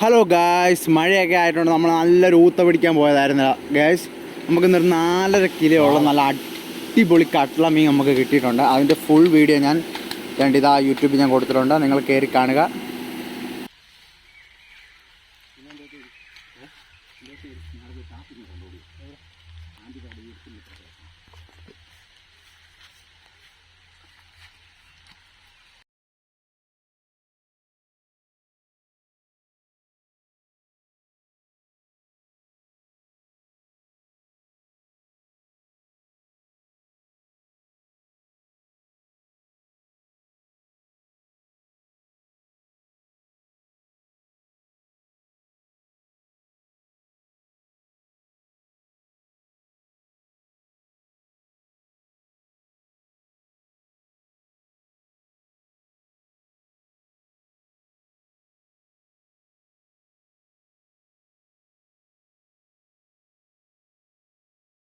Hello guys മഴയൊക്കെ ആയിട്ടുണ്ട്. നമ്മൾ നല്ലൊരു ഊത്ത പിടിക്കാൻ പോയതായിരുന്നു ഗായ്സ് നമുക്ക് ഇന്നൊരു നാലര കിലോ ഉള്ള നല്ല അടിപൊളി കട്ട്ള മീൻ നമുക്ക് കിട്ടിയിട്ടുണ്ട്. അതിന്റെ ഫുൾ വീഡിയോ ഞാൻ രണ്ട് ഇതാ യൂട്യൂബിൽ ഞാൻ കൊടുത്തിട്ടുണ്ട്. നിങ്ങൾ കയറി കാണുക.